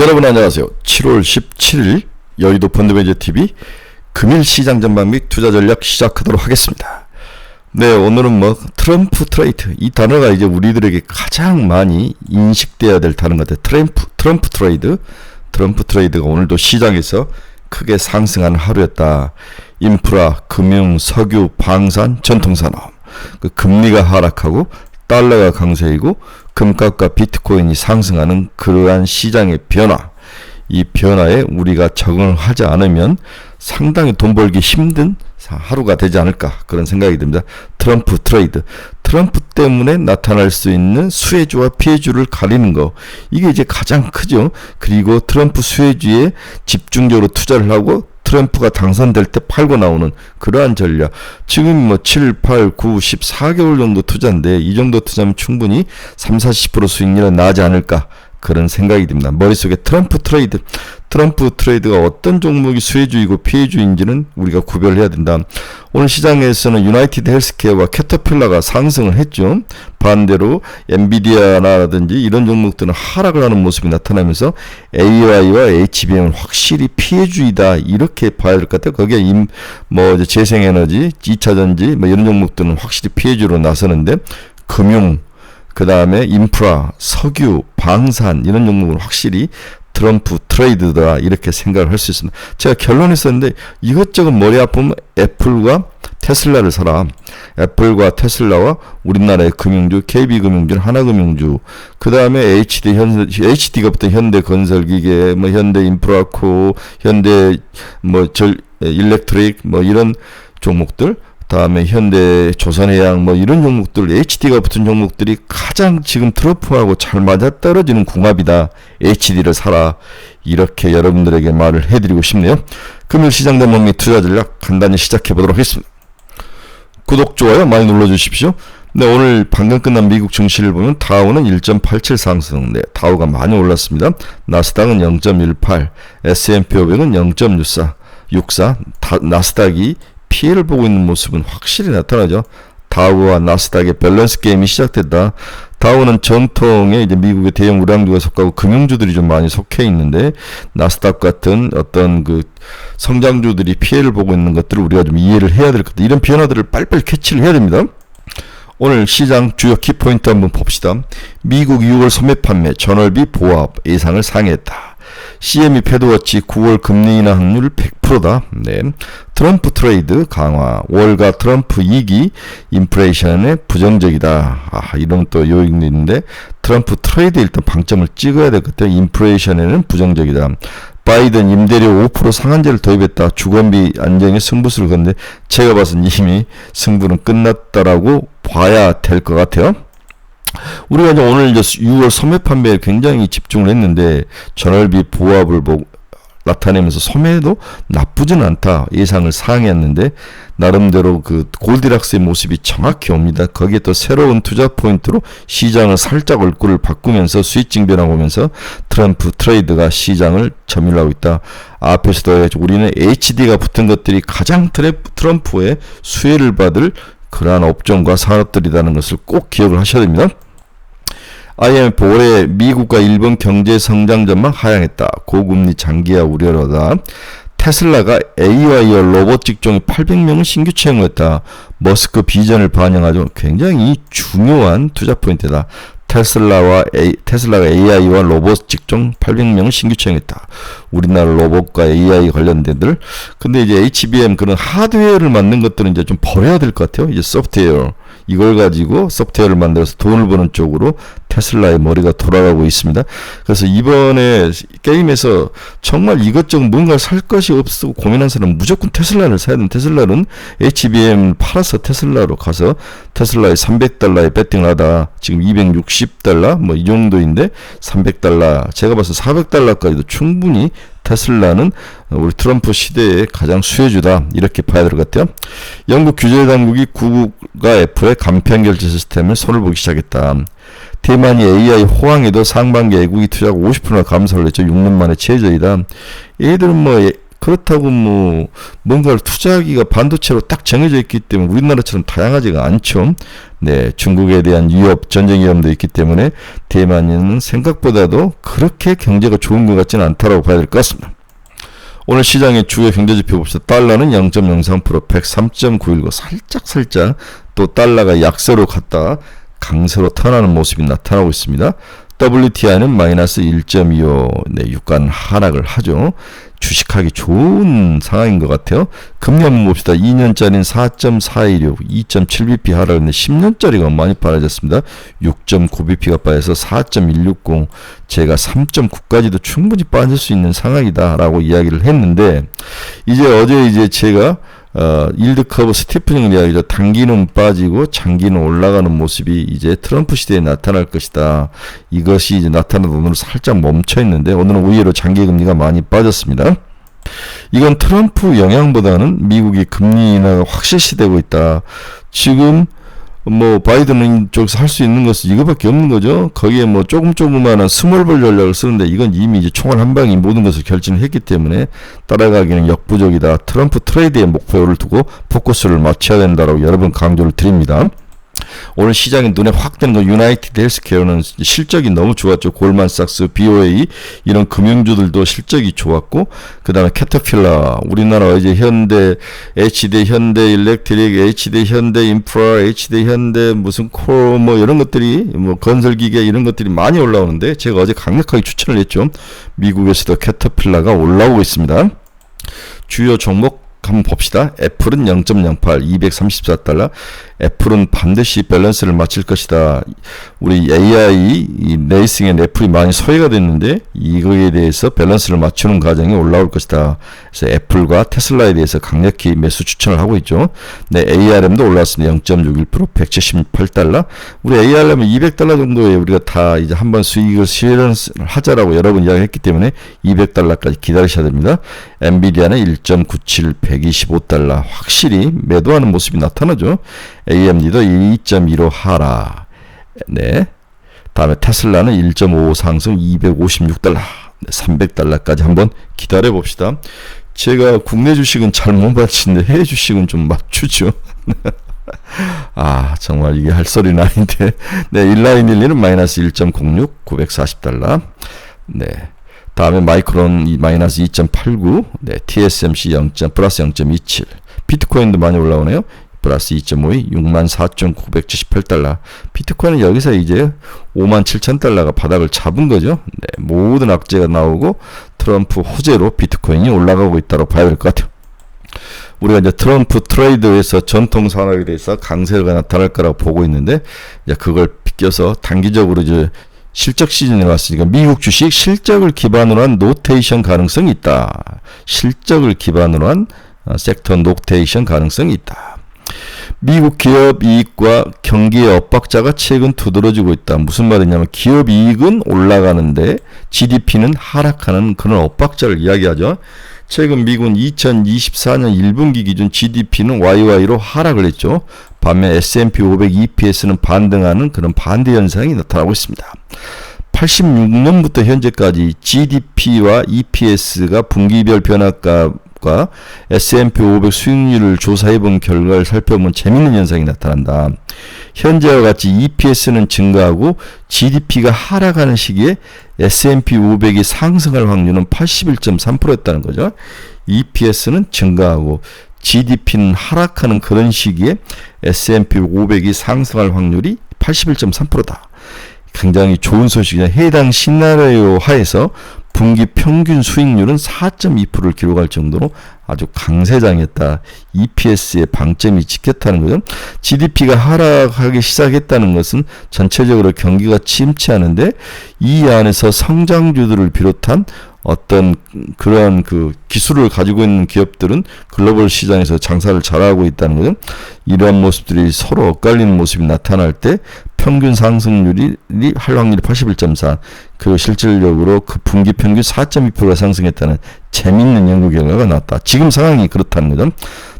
여러분 안녕하세요. 7월 17일 여의도 펀드매니저 TV 금일 시장 전망 및 투자 전략 시작하도록 하겠습니다. 네, 오늘은 뭐 트럼프 트레이드 이 단어가 이제 우리들에게 가장 많이 인식돼야 될 단어 같아요. 트럼프 트럼프 트레이드 트럼프 트레이드가 오늘도 시장에서 크게 상승한 하루였다. 인프라, 금융, 석유, 방산, 전통산업. 그 금리가 하락하고 달러가 강세이고 금값과 비트코인이 상승하는 그러한 시장의 변화. 이 변화에 우리가 적응을 하지 않으면 상당히 돈 벌기 힘든 하루가 되지 않을까 그런 생각이 듭니다. 트럼프 트레이드. 트럼프 때문에 나타날 수 있는 수혜주와 피해주를 가리는 거. 이게 이제 가장 크죠. 그리고 트럼프 수혜주에 집중적으로 투자를 하고 트럼프가 당선될 때 팔고 나오는 그러한 전략. 지금 뭐 7, 8, 9, 14개월 정도 투자인데 이 정도 투자면 충분히 3, 40% 수익률은 나지 않을까. 그런 생각이 듭니다. 머릿속에 트럼프 트레이드, 트럼프 트레이드가 어떤 종목이 수혜주이고 피해주인지는 우리가 구별해야 된다. 오늘 시장에서는 유나이티드 헬스케어와 캐터필라가 상승을 했죠. 반대로 엔비디아라든지 이런 종목들은 하락을 하는 모습이 나타나면서 AI와 HBM은 확실히 피해주의다 이렇게 봐야 될 것 같아요. 거기에 임, 뭐 재생에너지, 2차전지 뭐 이런 종목들은 확실히 피해주로 나서는데 금융 그 다음에 인프라, 석유, 방산 이런 종목은 확실히 트럼프 트레이드다 이렇게 생각을 할 수 있습니다. 제가 결론을 썼는데 이것저것 머리 아프면 애플과 테슬라를 사라. 애플과 테슬라와 우리나라의 금융주, KB금융주, 하나금융주, 그 다음에 HD 현 HD가 부터 현대건설기계, 뭐 현대인프라코, 현대 뭐 절 일렉트릭 뭐 이런 종목들 다음에 현대 조선해양 뭐 이런 종목들 HD가 붙은 종목들이 가장 지금 트럼프하고 잘 맞아 떨어지는 궁합이다. HD를 사라. 이렇게 여러분들에게 말을 해드리고 싶네요. 금일 시장 대목 및 투자 전략 간단히 시작해 보도록 하겠습니다. 구독, 좋아요 많이 눌러주십시오. 네, 오늘 방금 끝난 미국 증시를 보면 다우는 1.87 상승, 네, 다우가 많이 올랐습니다. 나스닥은 0.18, S&P 500은 0.64, 64, 다, 나스닥이 피해를 보고 있는 모습은 확실히 나타나죠. 다우와 나스닥의 밸런스 게임이 시작됐다. 다우는 전통의 이제 미국의 대형 우량주가 속하고 금융주들이 좀 많이 속해 있는데 나스닥 같은 어떤 그 성장주들이 피해를 보고 있는 것들을 우리가 좀 이해를 해야 될 것 같다. 이런 변화들을 빨리빨리 캐치를 해야 됩니다. 오늘 시장 주요 키포인트 한번 봅시다. 미국 6월 소매 판매 전월비 보합 예상을 상회했다. CME 패드워치 9월 금리 인하 확률 100%다. 네. 트럼프 트레이드 강화. 월가 트럼프 2기 인플레이션에 부정적이다. 아, 이런 또 요인도 있는데 트럼프 트레이드 일단 방점을 찍어야 될 것 같아요. 인플레이션에는 부정적이다. 바이든 임대료 5% 상한제를 도입했다. 주거비 안정에 승부수를 건데 제가 봐서는 이미 승부는 끝났다라고 봐야 될 것 같아요. 우리가 이제 오늘 이제 6월 소매 판매에 굉장히 집중을 했는데 전월비 보합을 보고 나타내면서 소매도 나쁘진 않다 예상을 상회했는데 나름대로 그 골디락스의 모습이 정확히 옵니다. 거기에 또 새로운 투자 포인트로 시장을 살짝 얼굴을 바꾸면서 변화가 오면서 트럼프 트레이드가 시장을 점유하고 있다. 앞에서도 우리는 HD가 붙은 것들이 가장 트럼프의 수혜를 받을 그러한 업종과 산업들이라는 것을 꼭 기억을 하셔야 됩니다. IMF 올해 미국과 일본 경제 성장 전망 하향했다. 고금리 장기화 우려로다. 테슬라가 AI와 로봇 직종의 800명을 신규 채용했다. 머스크 비전을 반영하죠. 굉장히 중요한 투자 포인트다. 테슬라와 A, 테슬라가 AI와 로봇 직종 800명을 신규 채용했다. 우리나라 로봇과 AI 관련된들. 근데 이제 HBM 그런 하드웨어를 만든 것들은 이제 좀 버려야 될 것 같아요. 이제 소프트웨어. 이걸 가지고 소프트웨어를 만들어서 돈을 버는 쪽으로 테슬라의 머리가 돌아가고 있습니다. 그래서 이번에 게임에서 정말 이것저것 뭔가를 살 것이 없어 고민한 사람은 무조건 테슬라를 사야 되는 테슬라는 HBM 팔아서 테슬라로 가서 테슬라에 300달러에 배팅을 하다. 지금 260달러? 뭐 이 정도인데 300달러. 제가 봐서 400달러까지도 충분히 테슬라는 우리 트럼프 시대의 가장 수혜주다 이렇게 봐야 될 것 같아요. 영국 규제 당국이 구글과 애플의 간편 결제 시스템을 손을 보기 시작했다. 대만이 AI 호황에도 상반기 애국이 투자가 50%나 감소를 했죠. 6년 만에 최저이다. 얘들은 뭐 그렇다고 뭐 뭔가를 투자하기가 반도체로 딱 정해져 있기 때문에 우리나라처럼 다양하지가 않죠. 네, 중국에 대한 위협, 전쟁 위험도 있기 때문에 대만은 생각보다도 그렇게 경제가 좋은 것 같지는 않다라고 봐야 될 것 같습니다. 오늘 시장의 주요 경제지표 봅시다. 달러는 0.03%, 103.919 살짝 살짝 또 달러가 약세로 갔다 강세로 턴하는 모습이 나타나고 있습니다. WTI는 마이너스 1.25 네, 유간 하락을 하죠. 주식하기 좋은 상황인 것 같아요. 금리 한번 봅시다. 2년짜리는 4.416, 2.7bp 하락했는데 10년짜리가 많이 빠졌습니다. 6.9bp가 빠져서 4.160, 제가 3.9까지도 충분히 빠질 수 있는 상황이다라고 이야기를 했는데 이제 어제 이제 제가 어, 일드 커브 스티프닝 이야기죠. 단기는 빠지고 장기는 올라가는 모습이 이제 트럼프 시대에 나타날 것이다. 이것이 이제 나타나도 오늘 살짝 멈춰 있는데 오늘은 의외로 장기 금리가 많이 빠졌습니다. 이건 트럼프 영향보다는 미국이 금리 인하가 확실시 되고 있다. 지금 뭐 바이든 쪽에서 할 수 있는 것은 이거밖에 없는 거죠. 거기에 뭐 조금 조그마한 스몰볼 전략을 쓰는데 이건 이미 이제 총알 한 방이 모든 것을 결정했기 때문에 따라가기는 역부족이다. 트럼프 트레이드의 목표를 두고 포커스를 맞춰야 된다라고 여러 번 강조를 드립니다. 오늘 시장에 눈에 확 띄는 건 유나이티드 헬스케어는 실적이 너무 좋았죠. 골만삭스, BOA 이런 금융주들도 실적이 좋았고 그다음에 캐터필라 우리나라 이제 현대 HD 현대 일렉트릭 HD 현대 인프라 HD 현대 무슨 코어 뭐 이런 것들이 뭐 건설 기계 이런 것들이 많이 올라오는데 제가 어제 강력하게 추천을 했죠. 미국에서도 캐터필라가 올라오고 있습니다. 주요 종목 한번 봅시다. 애플은 0.08, 234달러. 애플은 반드시 밸런스를 맞출 것이다. 우리 AI 레이싱의 애플이 많이 소외가 됐는데 이거에 대해서 밸런스를 맞추는 과정이 올라올 것이다. 그래서 애플과 테슬라에 대해서 강력히 매수 추천을 하고 있죠. 네, ARM도 올랐습니다. 0.61% 178달러. 우리 ARM은 200달러 정도에 우리가 다 이제 한번 수익을 실현하자라고 여러 번 이야기했기 때문에 200달러까지 기다리셔야 됩니다. 엔비디아는 1.97, 125달러. 확실히 매도하는 모습이 나타나죠. AMD도 2.15 하락. 네. 다음에 테슬라는 1.5 상승 256달러. 300달러까지 한번 기다려 봅시다. 제가 국내 주식은 잘 못 맞추는데 해외 주식은 좀 맞추죠. 아, 정말 이게 할 소리는 아닌데. 네, 인라인 1리는 마이너스 1.06, 940달러. 네. 다음에 마이크론 마이너스 2.89, 네, TSMC 0. 플러스 0.27. 비트코인도 많이 올라오네요. 플러스 2.52, 64,978달러. 비트코인은 여기서 이제 57,000달러가 바닥을 잡은 거죠. 네, 모든 악재가 나오고 트럼프 호재로 비트코인이 올라가고 있다고 봐야 될 것 같아요. 우리가 이제 트럼프 트레이드에서 전통 산업에 대해서 강세가 나타날 거라고 보고 있는데 이제 그걸 비껴서 단기적으로 이제 실적 시즌에 왔으니까 미국 주식 실적을 기반으로 한 노테이션 가능성이 있다. 실적을 기반으로 한 어, 섹터 노테이션 가능성이 있다. 미국 기업 이익과 경기의 엇박자가 최근 두드러지고 있다. 무슨 말이냐면 기업 이익은 올라가는데 GDP는 하락하는 그런 엇박자를 이야기하죠. 최근 미군 2024년 1분기 기준 GDP는 YY로 하락을 했죠. 반면 S&P 500 EPS는 반등하는 그런 반대 현상이 나타나고 있습니다. 86년부터 현재까지 GDP와 EPS가 분기별 변화가 과 S&P 500 수익률을 조사해 본 결과를 살펴보면 재밌는 현상이 나타난다. 현재와 같이 EPS는 증가하고 GDP가 하락하는 시기에 S&P 500이 상승할 확률은 81.3%였다는 거죠. EPS는 증가하고 GDP는 하락하는 그런 시기에 S&P 500이 상승할 확률이 81.3%다. 굉장히 좋은 소식이죠. 해당 시나리오 하에서 분기 평균 수익률은 4.2%를 기록할 정도로 아주 강세장했다. EPS의 방점이 찍혔다는 거죠. GDP가 하락하기 시작했다는 것은 전체적으로 경기가 침체하는데 이 안에서 성장주들을 비롯한 어떤 그러한 그 기술을 가지고 있는 기업들은 글로벌 시장에서 장사를 잘하고 있다는 거죠. 이러한 모습들이 서로 엇갈리는 모습이 나타날 때 평균 상승률이 할 확률이 81.4 그리고 실질적으로 그 분기 평균 4.2%가 상승했다는 재밌는 연구 결과가 나왔다. 지금 상황이 거죠.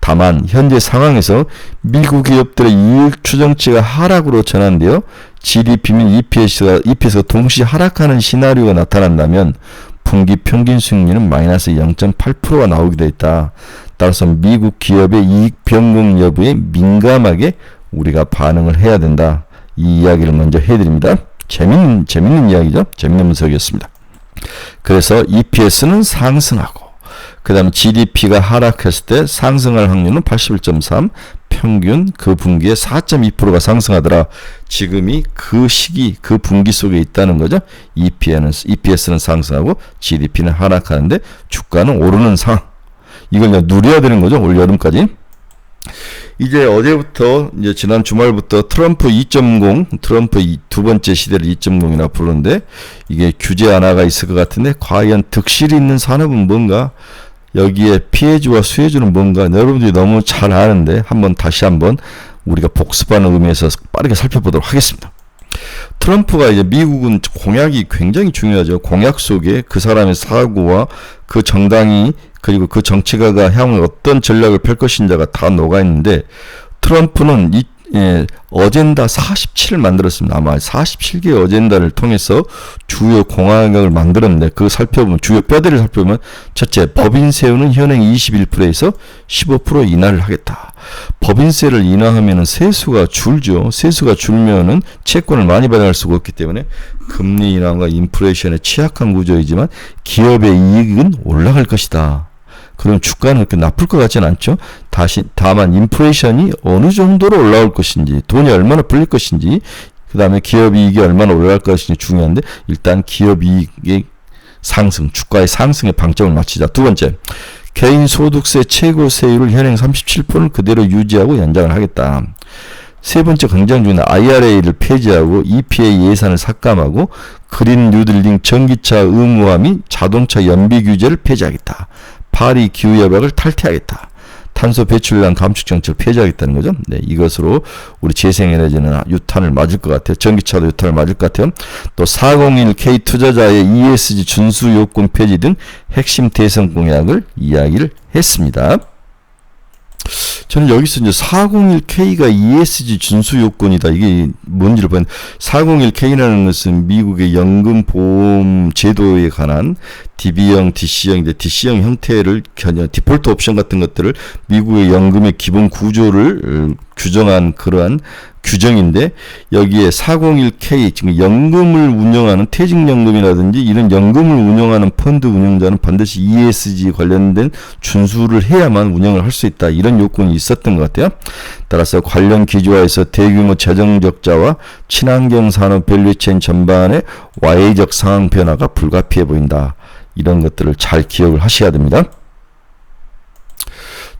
다만 현재 상황에서 미국 기업들의 이익 추정치가 하락으로 전환되어 GDP 및 EPS가, EPS가 동시 하락하는 시나리오가 나타난다면 분기 평균 수익률은 마이너스 0.8%가 나오게 돼 있다. 따라서 미국 기업의 이익 변동 여부에 민감하게 우리가 반응을 해야 된다. 이 이야기를 먼저 해드립니다. 재밌는 재밌는 이야기죠. 재밌는 분석이었습니다. 그래서 EPS는 상승하고 그 다음에 GDP가 하락했을 때 상승할 확률은 81.3 평균 그 분기에 4.2%가 상승하더라. 지금이 그 시기 그 분기 속에 있다는 거죠. EPS는 EPS는 상승하고 GDP는 하락하는데 주가는 오르는 상황. 이걸 누려야 되는 거죠. 올 여름까지. 이제 어제부터 이제 지난 주말부터 트럼프 2.0 트럼프 두 번째 시대를 2.0이라 부르는데 이게 규제 하나가 있을 것 같은데 과연 득실이 있는 산업은 뭔가 여기에 피해주와 수혜주는 뭔가 여러분들이 너무 잘 아는데 한번 다시 한번 우리가 복습하는 의미에서 빠르게 살펴보도록 하겠습니다. 트럼프가 이제 미국은 공약이 굉장히 중요하죠. 공약 속에 그 사람의 사고와 그 정당이 그리고 그 정치가가 향후 어떤 전략을 펼 것인지가 다 녹아 있는데 트럼프는 이 예, 어젠다 47을 만들었습니다. 아마 47개 어젠다를 통해서 주요 공약을 만들었는데 그 살펴보면 주요 뼈대를 살펴보면 첫째 법인 세우는 현행 21%에서 15% 인하를 하겠다. 법인세를 인하하면은 세수가 줄죠. 세수가 줄면은 채권을 많이 받아갈 수가 없기 때문에 금리 인하가 인플레이션에 취약한 구조이지만 기업의 이익은 올라갈 것이다. 그럼 주가는 그렇게 나쁠 것 같지는 않죠. 다시 다만 인플레이션이 어느 정도로 올라올 것인지 돈이 얼마나 불릴 것인지 그 다음에 기업 이익이 얼마나 올라갈 것인지 중요한데 일단 기업 이익의 상승 주가의 상승에 방점을 맞추자. 두 번째 개인 소득세 최고 세율을 현행 37%를 그대로 유지하고 연장을 하겠다. 세 번째 굉장히 중요한 IRA를 폐지하고 EPA 예산을 삭감하고 그린 뉴딜링 전기차 의무화 및 자동차 연비 규제를 폐지하겠다. 파리 기후협약을 탈퇴하겠다. 탄소 배출량 감축 정책을 폐지하겠다는 거죠. 네, 이것으로 우리 재생에너지는 유탄을 맞을 것 같아요. 전기차도 유탄을 맞을 것 같아요. 또 401k 투자자의 ESG 준수 요건 폐지 등 핵심 대선 공약을 이야기를 했습니다. 저는 여기서 이제 401K가 ESG 준수 요건이다. 이게 뭔지를 보면 401K라는 것은 미국의 연금 보험 제도에 관한 DB형, DC형, 이제 DC형 형태를 견 디폴트 옵션 같은 것들을 미국의 연금의 기본 구조를 어, 규정한 그러한 규정인데 여기에 401k 지금 연금을 운영하는 퇴직연금이라든지 이런 연금을 운영하는 펀드 운영자는 반드시 ESG 관련된 준수를 해야만 운영을 할 수 있다 이런 요건이 있었던 것 같아요. 따라서 관련 기조화에서 대규모 재정 적자와 친환경 산업 밸류체인 전반의 와해적 상황 변화가 불가피해 보인다. 이런 것들을 잘 기억을 하셔야 됩니다.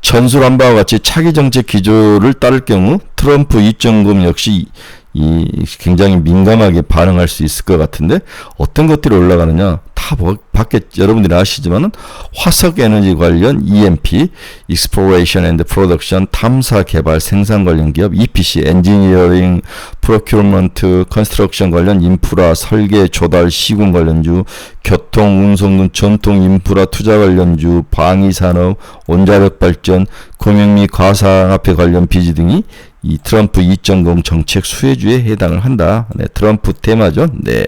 전술한 바와 같이 차기 정책 기조를 따를 경우 트럼프 2.0 역시 이 굉장히 민감하게 반응할 수 있을 것 같은데 어떤 것들이 올라가느냐? 다 밖에 여러분들이 아시지만은 화석 에너지 관련 EMP Exploration and Production 탐사 개발 생산 관련 기업 EPC 엔지니어링 프로큐먼트 컨스트럭션 관련 인프라 설계 조달 시공 관련주 교통 운송 등 전통 인프라 투자 관련주 방위 산업 원자력 발전 공영 및 가상화폐 관련 비지 등이 이 트럼프 2.0 정책 수혜주에 해당을 한다. 네, 트럼프 테마죠. 네.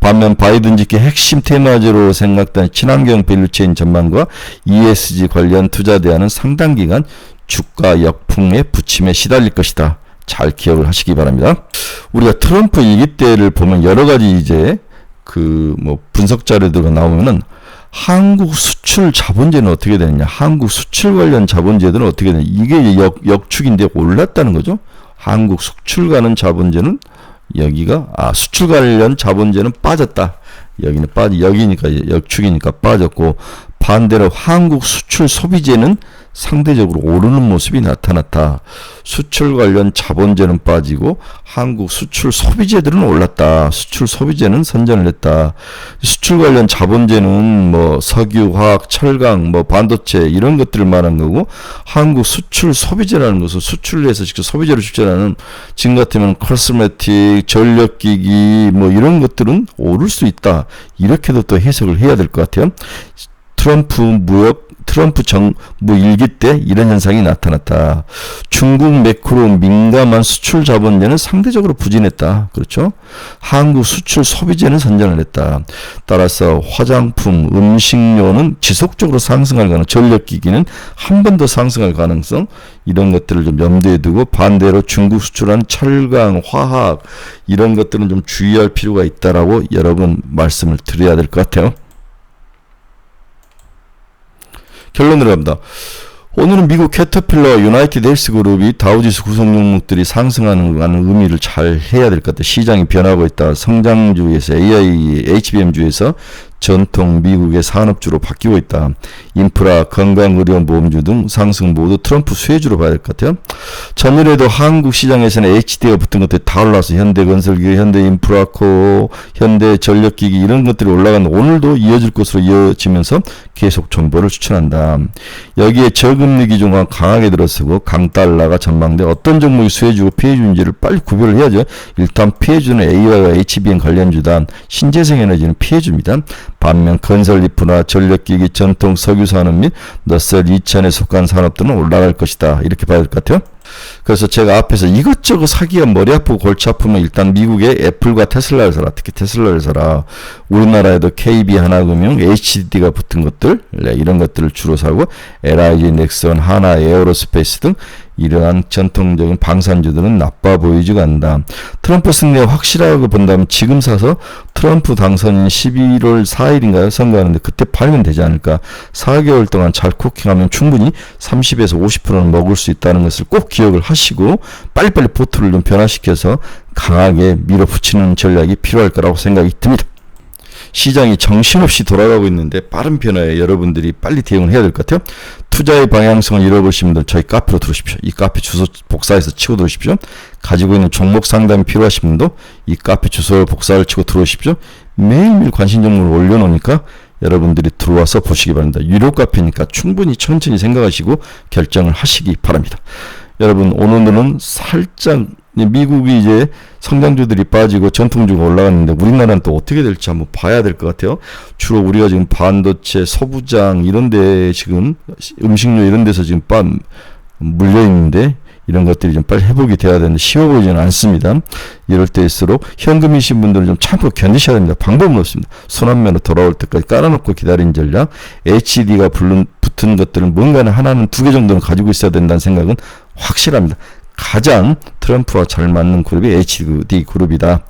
반면 바이든 집계 핵심 테마주로 생각된 친환경 밸류체인 전망과 ESG 관련 투자 대안은 상당 기간 주가 역풍의 부침에 시달릴 것이다. 잘 기억을 하시기 바랍니다. 우리가 트럼프 이기 때를 보면 여러 가지 이제 그 뭐 분석 자료들가 나오면은 한국 수출 자본제는 어떻게 되느냐? 한국 수출 관련 자본제들은 어떻게 되냐? 이게 역, 역축인데 올랐다는 거죠. 한국 수출 가는 자본제는 여기가 아 수출 관련 자본제는 빠졌다. 여기는 빠지 여기니까 역축이니까 빠졌고 반대로 한국 수출 소비재는 상대적으로 오르는 모습이 나타났다. 수출 관련 자본재는 빠지고 한국 수출 소비재들은 올랐다. 수출 소비재는 선전을 했다. 수출 관련 자본재는 뭐 석유, 화학, 철강, 뭐 반도체 이런 것들을 말한 거고 한국 수출 소비재라는 것은 수출을 해서 직접 소비재로 출전하는 지금 같으면 커스메틱, 전력기기 뭐 이런 것들은 오를 수 있다. 이렇게도 또 해석을 해야 될 것 같아요. 트럼프 무역 트럼프 정부 일기 때 이런 현상이 나타났다. 중국 매크로 민감한 수출 자본제는 상대적으로 부진했다. 그렇죠? 한국 수출 소비재는 선전을 했다. 따라서 화장품, 음식료는 지속적으로 상승할 가능, 전력기기는 한 번 더 상승할 가능성 이런 것들을 좀 염두에 두고 반대로 중국 수출한 철강, 화학 이런 것들은 좀 주의할 필요가 있다라고 여러분 말씀을 드려야 될 것 같아요. 결론으로 갑니다. 오늘은 미국 캐터필러 유나이티드 헬스 그룹이 다우지수 구성 종목들이 상승하는 의미를 잘 해야 될 것 같아요. 시장이 변하고 있다. 성장주에서 AI, HBM주에서 전통 미국의 산업주로 바뀌고 있다. 인프라, 건강, 의료, 보험주 등 상승 모두 트럼프 수혜주로 봐야 될 것 같아요. 전일에도 한국 시장에서는 HD가 붙은 것들이 다 올라와서 현대건설기, 현대인프라코, 현대전력기기 이런 것들이 올라간 오늘도 이어질 것으로 이어지면서 계속 정보를 추천한다. 여기에 저금리 기준과 강하게 들어서고 강달러가 전망돼 어떤 종목이 수혜주고 피해주인지를 빨리 구별을 해야죠. 일단 피해주는 AI와 HBM 관련주다. 신재생에너지는 피해주입니다. 반면 건설 리프나 전력기기 전통 석유 산업 및 너셀 2천에 속한 산업들은 올라갈 것이다. 이렇게 봐야 될 것 같아요. 그래서 제가 앞에서 이것저것 사기가 머리 아프고 골치 아프면 일단 미국의 애플과 테슬라를 사라. 특히 테슬라를 사라. 우리나라에도 KB 하나금융, HDD가 붙은 것들, 네, 이런 것들을 주로 사고 LIG, 넥슨, 하나, 에어로스페이스 등 이러한 전통적인 방산주들은 나빠 보이지가 않는다. 트럼프 승리가 확실하고 본다면 지금 사서 트럼프 당선인 11월 4일인가요? 선거하는데 그때 팔면 되지 않을까. 4개월 동안 잘 쿠킹하면 충분히 30에서 50%는 먹을 수 있다는 것을 꼭 기억을 하시고 빨리빨리 포트를 좀 변화시켜서 강하게 밀어붙이는 전략이 필요할 거라고 생각이 듭니다. 시장이 정신없이 돌아가고 있는데 빠른 변화에 여러분들이 빨리 대응을 해야 될 것 같아요. 투자의 방향성을 잃어버리신 분들 저희 카페로 들어오십시오. 이 카페 주소 복사해서 치고 들어오십시오. 가지고 있는 종목 상담이 필요하신 분도 이 카페 주소를 복사를 치고 들어오십시오. 매일매일 관심 정보를 올려놓으니까 여러분들이 들어와서 보시기 바랍니다. 유료 카페니까 충분히 천천히 생각하시고 결정을 하시기 바랍니다. 여러분 오늘은 살짝 미국이 이제 성장주들이 빠지고 전통주가 올라갔는데 우리나라는 또 어떻게 될지 한번 봐야 될 것 같아요. 주로 우리가 지금 반도체, 소부장 이런 데 지금 음식료 이런 데서 지금 빠 물려 있는데 이런 것들이 좀 빨리 회복이 돼야 되는데 쉬워 보이지는 않습니다. 이럴 때일수록 현금이신 분들은 좀 참고 견디셔야 됩니다. 방법은 없습니다. 손안면으로 돌아올 때까지 깔아놓고 기다린 전략, HD가 붙은 것들은 뭔가는 하나는 두 개 정도는 가지고 있어야 된다는 생각은 확실합니다. 가장 트럼프와 잘 맞는 그룹이 HD 그룹이다.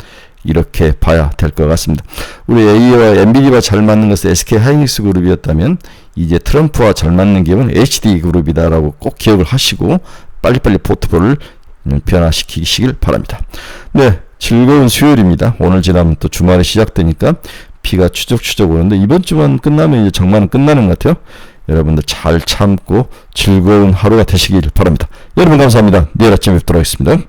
이렇게 봐야 될 것 같습니다. 우리 A와 엔비디와 잘 맞는 것은 SK 하이닉스 그룹이었다면 이제 트럼프와 잘 맞는 기업은 HD 그룹이다라고 꼭 기억을 하시고 빨리빨리 포트폴을 변화시키시길 바랍니다. 네, 즐거운 수요일입니다. 오늘 지나면 또 주말이 시작되니까 비가 추적추적 오는데 이번 주만 끝나면 이제 정말은 끝나는 것 같아요. 여러분들 잘 참고 즐거운 하루가 되시길 바랍니다. 여러분 감사합니다. 내일 아침에 뵙도록 하겠습니다.